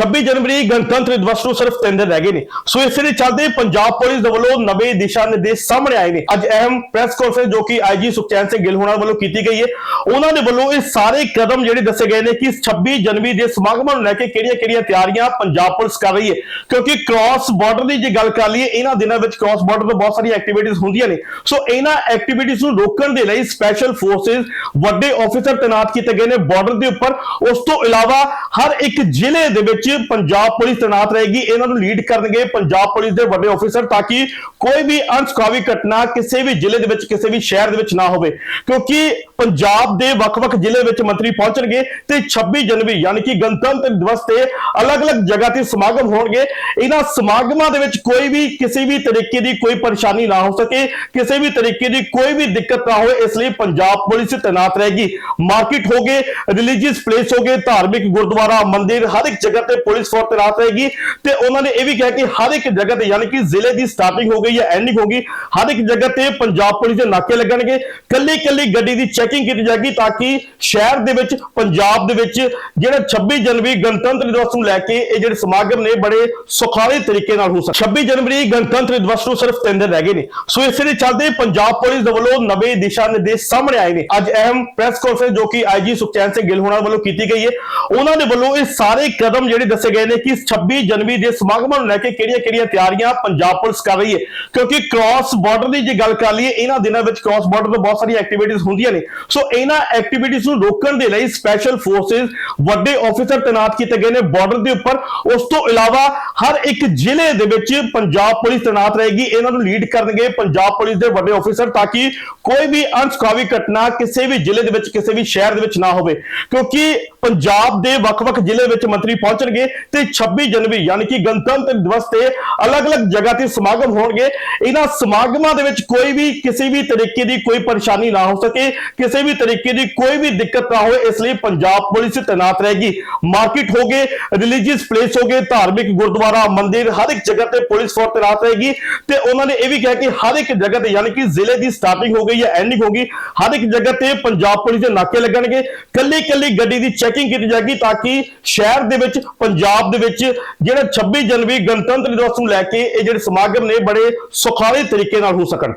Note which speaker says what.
Speaker 1: 26 ਜਨਵਰੀ ਗਣਤੰਤਰ ਦਿਵਸ ਨੂੰ ਸਿਰਫ 3 ਦਿਨ ਰਹਿ ਗਏ ਨੇ। ਸੋ ਇਸੇ ਦੇ ਚੱਲਦੇ ਪੰਜਾਬ ਪੁਲਿਸ ਦੇ ਵੱਲੋਂ ਨਵੇਂ ਦਿਸ਼ਾ ਨਿਰਦੇਸ਼ ਸਾਹਮਣੇ ਆਏ ਨੇ। ਅੱਜ ਅਹਿਮ ਪ੍ਰੈਸ ਕਾਨਫਰੰਸ ਜੋ ਕਿ ਆਈਜੀ ਸੁਖਚੈਨ ਸਿੰਘ ਗਿੱਲ ਹੋਣਾ ਵੱਲੋਂ ਕੀਤੀ ਗਈ ਹੈ। ਉਹਨਾਂ ਦੇ ਵੱਲੋਂ ਇਹ ਸਾਰੇ ਕਦਮ ਜਿਹੜੇ ਦੱਸੇ ਗਏ ਨੇ ਕਿ 26 ਜਨਵਰੀ ਦੇ ਸਮਾਗਮਾਂ ਨੂੰ ਲੈ ਕੇ ਕਿਹੜੀਆਂ-ਕਿਹੜੀਆਂ ਤਿਆਰੀਆਂ ਪੰਜਾਬ ਪੁਲਿਸ ਕਰ ਰਹੀ ਹੈ। ਕਿਉਂਕਿ ਕ੍ਰਾਸ ਬਾਰਡਰ ਦੀ ਜੇ ਗੱਲ ਕਰ ਲਈਏ, ਇਹਨਾਂ ਦਿਨਾਂ ਵਿੱਚ ਕ੍ਰਾਸ ਬਾਰਡਰ ਤੋਂ ਬਹੁਤ ਸਾਰੀਆਂ ਐਕਟੀਵਿਟੀਜ਼ ਹੁੰਦੀਆਂ ਨੇ। ਸੋ ਇਹਨਾਂ ਐਕਟੀਵਿਟੀਜ਼ ਨੂੰ ਰੋਕਣ ਦੇ ਲਈ ਸਪੈਸ਼ਲ ਫੋਰਸਸ ਵੱਡੇ ਆਫੀਸਰ ਤਾਇਨਾਤ ਕੀਤੇ ਗਏ ਨੇ ਬਾਰਡਰ ਦੇ ਉੱਪਰ। ਉਸ ਤੋਂ ਇਲਾਵਾ ਹਰ ਇੱਕ ਜ਼ਿਲ੍ਹੇ ਦੇ ਵਿੱਚ ਪੰਜਾਬ ਪੁਲਿਸ ਤਾਇਨਾਤ ਰਹੇਗੀ। ਇਹਨਾਂ ਨੂੰ ਲੀਡ ਕਰਨਗੇ ਪੰਜਾਬ ਪੁਲਿਸ ਦੇ ਵੱਡੇ ਆਫੀਸਰ ਤਾਂ ਕਿ ਕੋਈ ਵੀ ਅਣਸੁਖਾਵੀ ਘਟਨਾ ਕਿਸੇ ਵੀ ਜ਼ਿਲ੍ਹੇ ਦੇ ਵਿੱਚ, ਕਿਸੇ ਵੀ ਸ਼ਹਿਰ ਦੇ ਵਿੱਚ ਨਾ ਹੋਵੇ। ਕਿਉਂਕਿ ਪੰਜਾਬ ਦੇ ਵੱਖ-ਵੱਖ ਜ਼ਿਲ੍ਹੇ ਵਿੱਚ ਮੰਤਰੀ ਪਹੁੰਚਣਗੇ ਤੇ 26 ਜਨਵਰੀ ਯਾਨੀ ਕਿ ਗਣਤੰਤਰ ਦਿਵਸ ਤੇ ਅਲੱਗ-ਅਲੱਗ ਜਗ੍ਹਾ ਤੇ ਸਮਾਗਮ ਹੋਣਗੇ। ਇਹਨਾਂ ਸਮਾਗਮਾਂ ਦੇ ਵਿੱਚ ਕੋਈ ਵੀ ਕਿਸੇ ਵੀ ਤਰੀਕੇ ਦੀ ਕੋਈ ਪਰੇਸ਼ਾਨੀ ਨਾ ਹੋ ਸਕੇ, ਕਿਸੇ ਵੀ ਤਰੀਕੇ ਦੀ ਕੋਈ ਵੀ ਦਿੱਕਤ ਨਾ ਹੋਵੇ, ਇਸ ਲਈ ਪੰਜਾਬ ਪੁਲਿਸ ਤੈਨਾਤ ਰਹੇਗੀ। ਮਾਰਕੀਟ ਹੋ ਗਏ ਰਿਲੀਜੀਅਸ ਪਲੇਸ ਹੋ ਗਏ, ਧਾਰਮਿਕ ਗੁਰਦੁਆਰਾ, ਮੰਦਿਰ ਹਰ ਇੱਕ ਜਗ੍ਹਾ ਤੇ ਪੁਲਿਸ ਫੋਰਸ ਤਾਇਨਾਤ ਰਹੇਗੀ ਤੇ ਉਹਨਾਂ ਨੇ ਇਹ ਵੀ ਕਿਹਾ ਕਿ ਹਰ ਇੱਕ ਜਗ੍ਹਾ ਤੇ ਯਾਨੀ ਕਿ ਜ਼ਿਲ੍ਹੇ ਦੀ ਸਟਾਰਟਿੰਗ ਹੋ ਗਈ ਜਾਂ ਐਂਡਿੰਗ ਹੋ ਗਈ, ਹਰ ਇੱਕ ਜਗ੍ਹਾ ਤੇ ਪੰਜਾਬ ਪੁਲਿਸ ਦੇ ਨਾਕੇ ਲੱਗਣਗੇ। ਕੱਲੀ ਕੱਲੀ ਗੱਡੀ ਦੀ ਚੈਕਿੰਗ ਕੀਤੀ ਜਾਏਗੀ ਤਾਂ ਕਿ ਸ਼ਹਿਰ ਦੇ ਵਿੱਚ, ਪੰਜਾਬ ਦੇ ਵਿੱਚ ਜਿਹੜਾ 26 ਜਨਵਰੀ ਗਣਤੰਤਰ ਦਿਵਸ ਨੂੰ ਲੈ ਕੇ ਇਹ ਜਿਹੜੇ ਸਮਾਗਮ ਨੇ ਬੜੇ ਸੁਖਾਲੇ ਤਰੀਕੇ ਨਾਲ ਹੋ ਸਕੇ 26 ਜਨਵਰੀ ਗਣਤੰਤਰ ਦਿਵਸ ਨੂੰ ਸਿਰਫ 3 ਦਿਨ ਰਹਿ ਗਏ ਨੇ। ਸੋ ਇਸੇ ਦੇ ਚੱਲਦੇ ਪੰਜਾਬ ਪੁਲਿਸ ਦੇ ਵੱਲੋਂ ਨਵੇਂ ਦਿਸ਼ਾ ਨਿਰਦੇਸ਼ ਸਾਹਮਣੇ ਆਏ ਨੇ। ਅੱਜ ਅਹਿਮ ਪ੍ਰੈਸ ਕਾਨਫਰੰਸ ਜੋ ਕਿ ਆਈਜੀ ਸੁਖਚੈਨ ਸਿੰਘ ਗਿੱਲ ਹੋਣਾ ਵੱਲੋਂ ਕੀਤੀ ਗਈ ਹੈ। ਉਹਨਾਂ ਦੇ ਵੱਲੋਂ ਇਹ ਸਾਰੇ ਕਦਮ ਜਿਹੜੇ ਦੱਸੇ ਗਏ ਨੇ ਕਿ 26 ਜਨਵਰੀ ਦੇ ਸਮਾਗਮਾਂ ਨੂੰ ਲੈ ਕੇ ਕਿਹੜੀਆਂ-ਕਿਹੜੀਆਂ ਤਿਆਰੀਆਂ ਪੰਜਾਬ ਪੁਲਿਸ ਕਰ ਰਹੀ ਹੈ। ਕਿਉਂਕਿ ਕ੍ਰਾਸ ਬਾਰਡਰ ਦੀ ਜੇ ਗੱਲ ਕਰ ਲਈਏ, ਇਹਨਾਂ ਦਿਨਾਂ ਵਿੱਚ ਕ੍ਰਾਸ ਬਾਰਡਰ ਤੋਂ ਬਹੁਤ ਸਾਰੀਆਂ ਐਕਟੀਵਿਟੀਜ਼ ਹੁੰਦੀਆਂ ਨੇ। ਸੋ ਇਹਨਾਂ ਐਕਟੀਵਿਟੀਜ਼ ਨੂੰ ਰੋਕਣ ਦੇ ਲਈ ਸਪੈਸ਼ਲ ਫੋਰਸਸ ਵੱਡੇ ਆਫੀਸਰ ਤਾਇਨਾਤ ਕੀਤੇ ਗਏ ਨੇ ਬਾਰਡਰ ਦੇ ਉੱਪਰ। ਉਸ ਤੋਂ ਇਲਾਵਾ ਹਰ ਇੱਕ ਜ਼ਿਲ੍ਹੇ ਦੇ ਵਿੱਚ ਪੰਜਾਬ ਪੁਲਿਸ ਤਾਇਨਾਤ ਰਹੇਗੀ। ਇਹਨਾਂ ਨੂੰ ਲੀਡ ਕਰਨਗੇ ਪੰਜਾਬ ਪੁਲਿਸ ਦੇ ਵੱਡੇ ਆਫੀਸਰ ਤਾਂ ਕਿ ਕੋਈ ਵੀ ਅਣਸੁਖਾਵੀ ਘਟਨਾ ਕਿਸੇ ਵੀ ਜ਼ਿਲ੍ਹੇ ਦੇ ਵਿੱਚ, ਕਿਸੇ ਵੀ ਸ਼ਹਿਰ ਦੇ ਵਿੱਚ ਨਾ ਹੋਵੇ। ਕਿਉਂਕਿ ਪੰਜਾਬ ਦੇ ਵੱਖ-ਵੱਖ ਜ਼ਿਲ੍ਹੇ ਵਿੱਚ ਮੰਤਰੀ ਪਹੁੰਚਣ ਪਹੁੰਚਣਗੇ ਤੇ 26 ਜਨਵਰੀ ਯਾਨੀ ਕਿ ਗਣਤੰਤਰ ਦਿਵਸ ਤੇ ਅਲੱਗ-ਅਲੱਗ ਜਗ੍ਹਾ ਤੇ ਸਮਾਗਮ ਹੋਣਗੇ। ਇਹਨਾਂ ਸਮਾਗਮਾਂ ਦੇ ਵਿੱਚ ਕੋਈ ਵੀ ਕਿਸੇ ਵੀ ਤਰੀਕੇ ਦੀ ਕੋਈ ਪਰੇਸ਼ਾਨੀ ਨਾ ਹੋ ਸਕੇ, ਕਿਸੇ ਵੀ ਤਰੀਕੇ ਦੀ ਕੋਈ ਵੀ ਦਿੱਕਤ ਨਾ ਹੋਵੇ ਇਸ ਲਈ ਪੰਜਾਬ ਪੁਲਿਸ ਤਾਇਨਾਤ ਰਹੇਗੀ। ਮਾਰਕੀਟ ਹੋਗੇ ਰਿਲੀਜੀਅਸ ਪਲੇਸ ਹੋਗੇ ਧਾਰਮਿਕ ਗੁਰਦੁਆਰਾ, ਮੰਦਿਰ, ਹਰ ਇੱਕ ਜਗ੍ਹਾ ਤੇ ਪੁਲਿਸ ਫੋਰਸ ਤੈਨਾਤ ਰਹੇਗੀ। ਤੇ ਉਹਨਾਂ ਨੇ ਇਹ ਵੀ ਕਿਹਾ ਕਿ ਹਰ ਇੱਕ ਜਗ੍ਹਾ ਤੇ ਯਾਨੀ ਕਿ ਜ਼ਿਲ੍ਹੇ ਦੀ ਸਟਾਰਟਿੰਗ ਹੋ ਗਈ ਜਾਂ ਐਂਡਿੰਗ ਹੋ ਗਈ, ਹਰ ਇੱਕ ਜਗ੍ਹਾ ਤੇ ਪੰਜਾਬ ਪੁਲਿਸ ਦੇ ਨਾਕੇ ਲੱਗਣਗੇ। ਕੱਲੀ ਕੱਲੀ ਗੱਡੀ ਦੀ ਚੈਕਿੰਗ ਕੀਤੀ ਜਾਏਗੀ ਤਾਂ ਕਿ ਸ਼ਹਿਰ ਦੇ ਵਿੱਚ ਪੰਜਾਬ ਦੇ ਵਿੱਚ ਜਿਹੜਾ 26 ਜਨਵਰੀ ਗਣਤੰਤਰ ਦਿਵਸ ਨੂੰ ਲੈ ਕੇ ਇਹ ਜਿਹੜੇ ਸਮਾਗਮ ਨੇ ਬੜੇ ਸੁਖਾਲੇ ਤਰੀਕੇ ਨਾਲ ਹੋ ਸਕਣ।